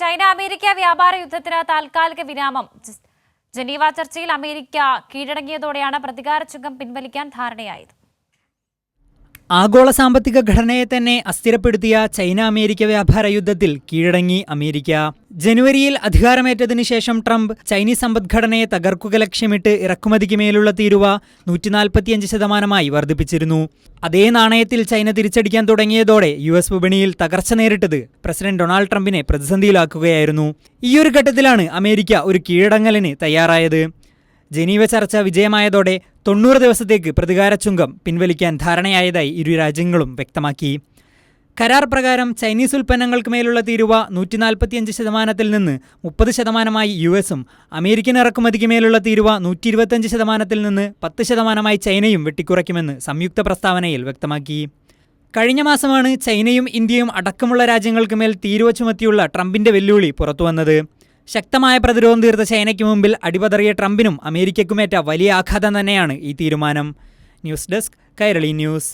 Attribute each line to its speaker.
Speaker 1: China America വ്യാപാര യുദ്ധത്തിന് താൽക്കാലിക വിരാമം. ജനീവ ചർച്ചയിൽ അമേരിക്ക കീഴടങ്ങിയതോടെയാണ് പ്രതികാര ചുങ്കം പിൻവലിക്കാൻ ധാരണയായത്.
Speaker 2: ആഗോള സാമ്പത്തിക ഘടനയെ തന്നെ അസ്ഥിരപ്പെടുത്തിയ ചൈന അമേരിക്ക വ്യാപാര യുദ്ധത്തിൽ കീഴടങ്ങി അമേരിക്ക. ജനുവരിയിൽ അധികാരമേറ്റതിനു ശേഷം ട്രംപ് ചൈനീസ് സമ്പദ്ഘടനയെ തകർക്കുക ലക്ഷ്യമിട്ട് ഇറക്കുമതിക്ക് മേലുള്ള തീരുവ നൂറ്റിനാൽപ്പത്തിയഞ്ച് ശതമാനമായി വർദ്ധിപ്പിച്ചിരുന്നു. അതേ നാണയത്തിൽ ചൈന തിരിച്ചടിക്കാൻ തുടങ്ങിയതോടെ യു എസ് വിപണിയിൽ തകർച്ച നേരിട്ടത് പ്രസിഡന്റ് ഡൊണാൾഡ് ട്രംപിനെ പ്രതിസന്ധിയിലാക്കുകയായിരുന്നു. ഈയൊരു ഘട്ടത്തിലാണ് അമേരിക്ക ഒരു കീഴടങ്ങലിന് തയ്യാറായത്. ജനീവ ചർച്ച വിജയമായതോടെ തൊണ്ണൂറ് ദിവസത്തേക്ക് പ്രതികാര ചുങ്കം പിൻവലിക്കാൻ ധാരണയായതായി ഇരു രാജ്യങ്ങളും വ്യക്തമാക്കി. കരാർ പ്രകാരം ചൈനീസ് ഉൽപ്പന്നങ്ങൾക്ക് മേലുള്ള തീരുവ നൂറ്റി നാൽപ്പത്തിയഞ്ച് ശതമാനത്തിൽ നിന്ന് മുപ്പത് ശതമാനമായി യു എസും അമേരിക്കൻ ഇറക്കുമതിക്ക് മേലുള്ള തീരുവ നൂറ്റി ഇരുപത്തഞ്ച് ശതമാനത്തിൽ നിന്ന് പത്ത് ശതമാനമായി ചൈനയും വെട്ടിക്കുറയ്ക്കുമെന്ന് സംയുക്ത പ്രസ്താവനയിൽ വ്യക്തമാക്കി. കഴിഞ്ഞ മാസമാണ് ചൈനയും ഇന്ത്യയും അടക്കമുള്ള രാജ്യങ്ങൾക്ക് മേൽ തീരുവ ചുമത്തിയുള്ള ട്രംപിന്റെ വെല്ലുവിളി പുറത്തുവന്നത്. ശക്തമായ പ്രതിരോധം തീർത്ത ചൈനയ്ക്ക് മുമ്പിൽ അടിപതറിയ ട്രംപിനും അമേരിക്കയ്ക്കുമേറ്റ വലിയ ആഘാതം തന്നെയാണ് ഈ തീരുമാനം. News desk Kairali news.